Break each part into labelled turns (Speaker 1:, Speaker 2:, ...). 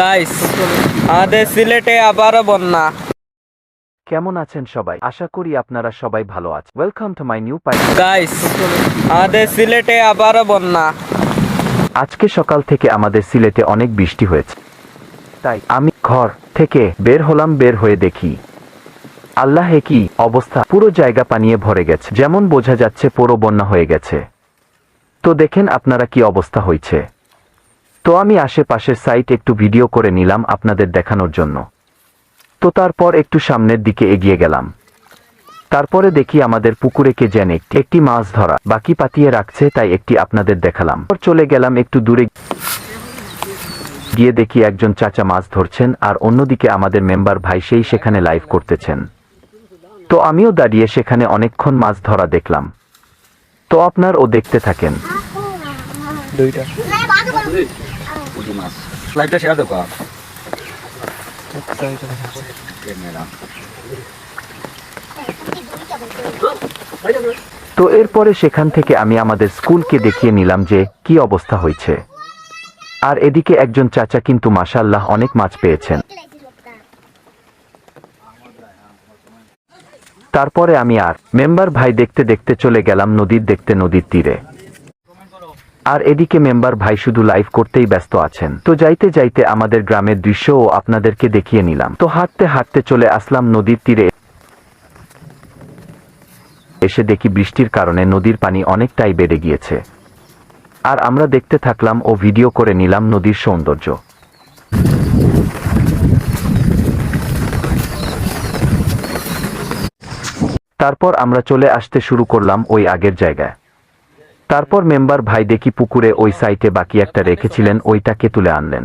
Speaker 1: Guys আমাদের সিলেটে আবারও বন্যা।
Speaker 2: কেমন আছেন সবাই? আশা করি আপনারা সবাই ভালো আছেন। Welcome to my new pie
Speaker 1: guys আমাদের সিলেটে আবারও বন্যা।
Speaker 2: আজকে সকাল থেকে আমাদের সিলেটে অনেক বৃষ্টি হয়েছে। তাই আমি ঘর থেকে বের হলাম বের হয়ে দেখি। আল্লাহে কি অবস্থা? পুরো জায়গা পানিয়ে ভরে গেছে। যেমন বোঝা যাচ্ছে পুরো বন্যা হয়ে গেছে। তো দেখেন আপনারা কি অবস্থা হয়েছে। তো আমি আশেপাশের সাইট একটু ভিডিও করে নিলাম আপনাদের দেখানোর জন্য। তো তারপর একটু সামনের দিকে এগিয়ে গেলাম। তারপরে দেখি আমাদের পুকুরে কে যেন একটি একটি মাছ ধরা বাকি পাতিয়ে রাখছে, তাই একটি আপনাদের দেখালাম। চলে গেলাম একটু দূরে। গিয়ে দেখি একজন চাচা মাছ ধরছেন আর অন্যদিকে আমাদের মেম্বার ভাই সেই সেখানে লাইভ করতেছেন। তো আমিও দাঁড়িয়ে সেখানে অনেকক্ষণ মাছ ধরা দেখলাম। তো আপনার ও দেখতে থাকেন।
Speaker 3: পুঁটি মাছ। সেরা মেলাম
Speaker 2: তো এরপরে সেখান থেকে আমি আমাদের স্কুলকে দেখিয়ে নিলাম যে কি অবস্থা হয়েছে। আর এদিকে একজন চাচা কিন্তু মাশাল্লাহ অনেক মাছ পেয়েছেন। তারপরে আমি আর মেম্বার ভাই দেখতে দেখতে চলে গেলাম নদীর দেখতে নদীর তীরে। আর এদিকে মেম্বার ভাই শুধু লাইভ করতেই ব্যস্ত আছেন। তো যাইতে যাইতে আমাদের গ্রামের দৃশ্যও আপনাদেরকে দেখিয়ে নিলাম। তো হাঁটতে হাঁটতে চলে আসলাম নদীর তীরে। এসে দেখি বৃষ্টির কারণে নদীর পানি অনেকটাই বেড়ে গিয়েছে। আর আমরা দেখতে থাকলাম ও ভিডিও করে নিলাম নদীর সৌন্দর্য। তারপর আমরা চলে আসতে শুরু করলাম ওই আগের জায়গায়। তারপর মেম্বার ভাই দেখি পুকুরে ওই সাইটে বাকি একটা রেখেছিলেন, ওইটাকে তুলে আনলেন।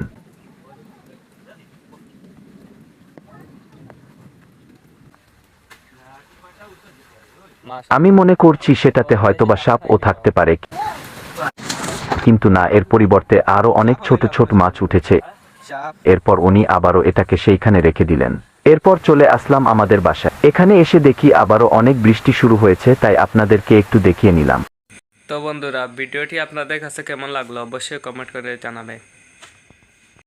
Speaker 2: আমি মনে করছি সেটাতে হয়তোবা ও থাকতে পারে। কিন্তু না, এর পরিবর্তে আরও অনেক ছোট ছোট মাছ উঠেছে। এরপর উনি আবারও এটাকে সেইখানে রেখে দিলেন। এরপর চলে আসলাম আমাদের বাসায়। এখানে এসে দেখি আবারও অনেক বৃষ্টি শুরু হয়েছে, তাই আপনাদেরকে একটু দেখিয়ে নিলাম।
Speaker 1: তো বন্ধুরা ভিডিওটি আপনাদের কাছে কেমন লাগল অবশ্যই কমেন্ট করে জানাবে।